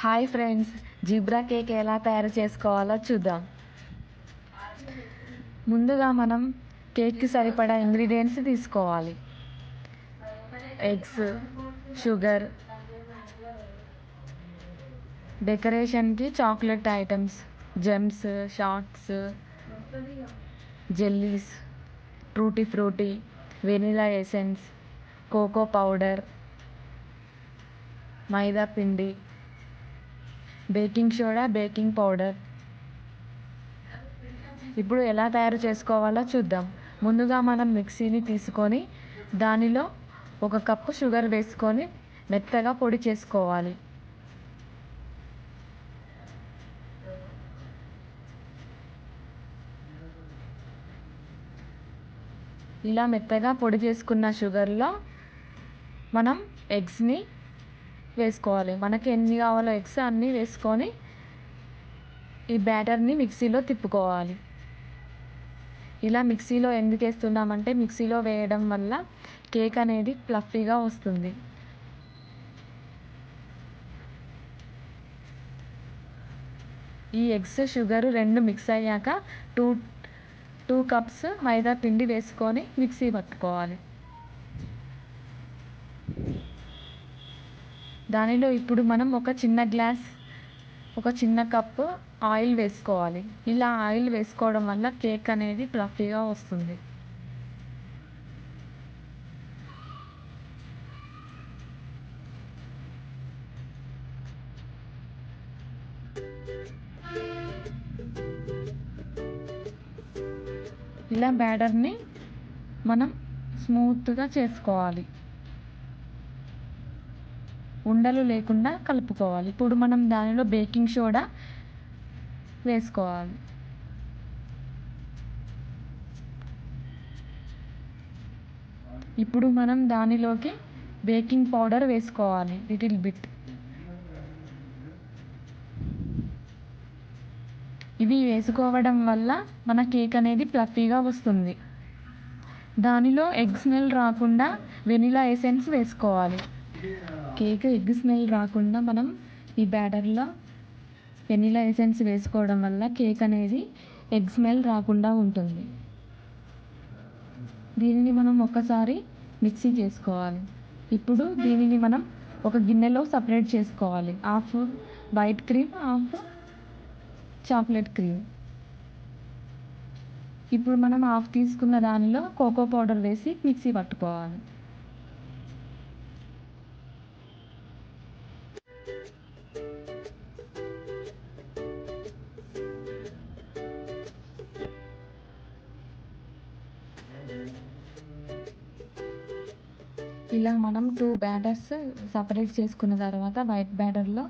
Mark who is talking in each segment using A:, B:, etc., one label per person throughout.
A: Hi friends zebra cake ఎలా తయారు చేసుకోవాలో చూద్దాం. ముందుగా మనం కేక్కి సరిపడా ఇంగ్రీడియంట్స్ తీసుకోవాలి. Eggs sugar డెకరేషన్కి chocolate items gems shorts jellies ట్రూటీ frutti vanilla essence cocoa powder maida పిండి బేకింగ్ సోడా బేకింగ్ పౌడర్. ఇప్పుడు ఎలా తయారు చేసుకోవాలో చూద్దాం. ముందుగా మనం మిక్సీని తీసుకొని దానిలో ఒక కప్పు షుగర్ వేసుకొని మెత్తగా పొడి చేసుకోవాలి. ఇలా మెత్తగా పొడి చేసుకున్న షుగర్లో మనం ఎగ్స్ని వేసుకోవాలి. మనకి ఎన్ని కావాలో ఎగ్స్ అన్నీ వేసుకొని ఈ బ్యాటర్ని మిక్సీలో తిప్పుకోవాలి. ఇలా మిక్సీలో ఎందుకు వేస్తున్నామంటే మిక్సీలో వేయడం వల్ల కేక్ అనేది ఫ్లఫీగా వస్తుంది. ఈ ఎగ్స్ షుగర్ రెండు మిక్స్ అయ్యాక టూ టూ కప్స్ మైదా పిండి వేసుకొని మిక్సీ పట్టుకోవాలి. దానిలో ఇప్పుడు మనం ఒక చిన్న గ్లాస్ ఒక చిన్న కప్పు ఆయిల్ వేసుకోవాలి. ఇలా ఆయిల్ వేసుకోవడం వల్ల కేక్ అనేది ఫ్లఫీగా వస్తుంది. ఇలా బ్యాటర్ని మనం స్మూత్గా చేసుకోవాలి. ఉండలు లేకుండా కలుపుకోవాలి. ఇప్పుడు మనం దానిలో బేకింగ్ సోడా వేసుకోవాలి. ఇప్పుడు మనం దానిలోకి బేకింగ్ పౌడర్ వేసుకోవాలి. Little bit. ఇవి వేసుకోవడం వల్ల మన కేక్ అనేది ఫ్లఫీగా వస్తుంది. దానిలో ఎగ్ స్మెల్ రాకుండా వెనిలా ఎసెన్స్ వేసుకోవాలి. కేక్ ఎగ్ స్మెల్ రాకుండా మనం ఈ బ్యాటర్లో వెనీలా ఎసెన్స్ వేసుకోవడం వల్ల కేక్ అనేది ఎగ్ స్మెల్ రాకుండా ఉంటుంది. దీనిని మనం ఒకసారి మిక్సీ చేసుకోవాలి. ఇప్పుడు దీనిని మనం ఒక గిన్నెలో సపరేట్ చేసుకోవాలి. Half white cream half chocolate cream. ఇప్పుడు మనం హాఫ్ తీసుకున్న దానిలో కోకో పౌడర్ వేసి మిక్సీ పట్టుకోవాలి. ఇలా మనం టూ బ్యాటర్స్ సపరేట్ చేసుకున్న తర్వాత వైట్ బ్యాటర్లో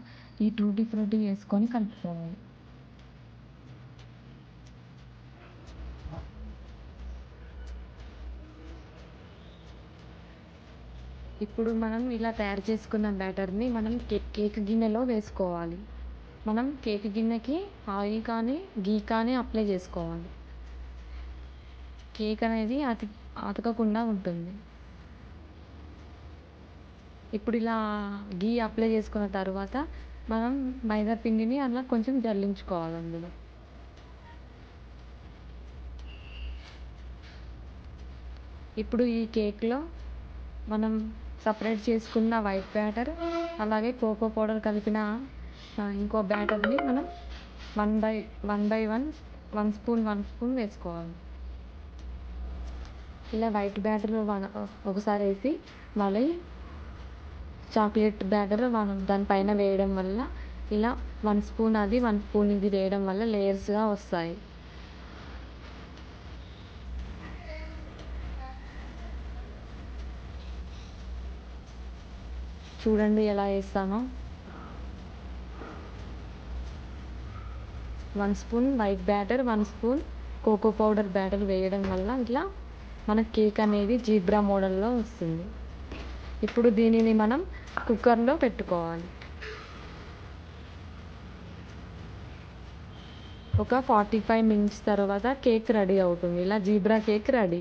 A: ఈ టూటీ ఫ్రూటీ వేసుకొని కలుపుకోవాలి. ఇప్పుడు మనం ఇలా తయారు చేసుకున్న బ్యాటర్ని మనం కేక్ కేక్ గిన్నెలో వేసుకోవాలి. మనం కేక్ గిన్నెకి ఆయిల్ కానీ గీ కానీ అప్లై చేసుకోవాలి. కేక్ అనేది అతి అతకకుండా ఉంటుంది. ఇప్పుడు ఇలా గీ అప్లై చేసుకున్న తర్వాత మనం మైదా పిండిని అలా కొంచెం జల్లించుకోవాలి అందులో. ఇప్పుడు ఈ కేక్లో మనం సపరేట్ చేసుకున్న వైట్ బ్యాటర్ అలాగే కోకో పౌడర్ కలిపిన ఇంకో బ్యాటర్ని మనం one by one by one one spoon one spoon వేసుకోవాలి. ఇలా వైట్ బ్యాటర్ ఒకసారి వేసి మళ్ళీ చాక్లెట్ బ్యాటర్ మనం దానిపైన వేయడం వల్ల ఇలా వన్ స్పూన్ అది వన్ స్పూన్ ఇది వేయడం వల్ల లేయర్స్గా వస్తాయి. చూడండి ఎలా వేస్తానో. One spoon white batter one spoon cocoa powder batter వేయడం వల్ల ఇట్లా మన కేక్ అనేది జీబ్రా మోడల్లో వస్తుంది. ఇప్పుడు దీనిని మనం కుక్కర్లో పెట్టుకోవాలి. ఒక ఫార్టీ ఫైవ్ మినిట్స్ తర్వాత కేక్ రెడీ అవుతుంది. ఇలా జీబ్రా కేక్ రెడీ.